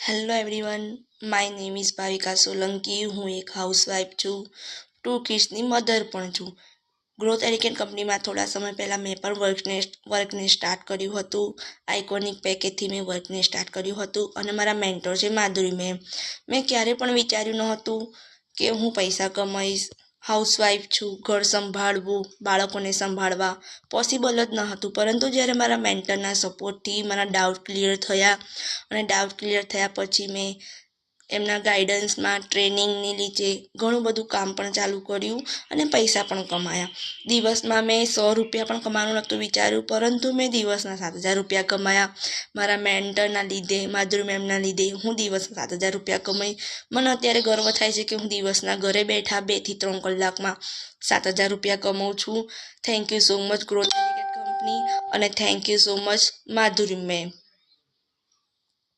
Hello everyone my name is Bhavika Solanki હું એક housewife છું ટુ કિડ્સની મધર પણ છું. ગ્રોથ એરિકેન કંપનીમાં થોડા સમય પહેલાં મેં પણ વર્કને વર્કને સ્ટાર્ટ કર્યું હતું. આઇકોનિક પેકેજથી મેં વર્કને સ્ટાર્ટ કર્યું હતું અને મારા મેન્ટર છે માધુરી મેમ મેં ક્યારે પણ વિચાર્યું નહોતું કે હું પૈસા કમાઈશ. હાઉસવાઈફ છું, ઘર સંભાળવું, બાળકોને સંભાળવા પોસિબલ જ ન હતું. પરંતુ જ્યારે મારા મેન્ટરના સપોર્ટથી મારા ડાઉટ ક્લિયર થયા અને ડાઉટ ક્લિયર થયા પછી મેં એમના ગાઈડન્સમાં ટ્રેનિંગની લીધે ઘણું બધું કામ પણ ચાલુ કર્યું અને પૈસા પણ કમાયા. દિવસમાં મેં સો રૂપિયા પણ કમાવાનું નહોતું વિચાર્યું, પરંતુ મેં દિવસના સાત હજાર રૂપિયા કમાયા. મારા મેન્ટરના લીધે, માધુરી મેમના લીધે હું દિવસના સાત હજાર રૂપિયા કમાઈ. મને અત્યારે ગર્વ થાય છે કે હું દિવસના ઘરે બેઠા બેથી ત્રણ કલાકમાં સાત હજાર રૂપિયા કમાઉં છું. Thank you so much growth company અને thank you so much Madhuri ma'am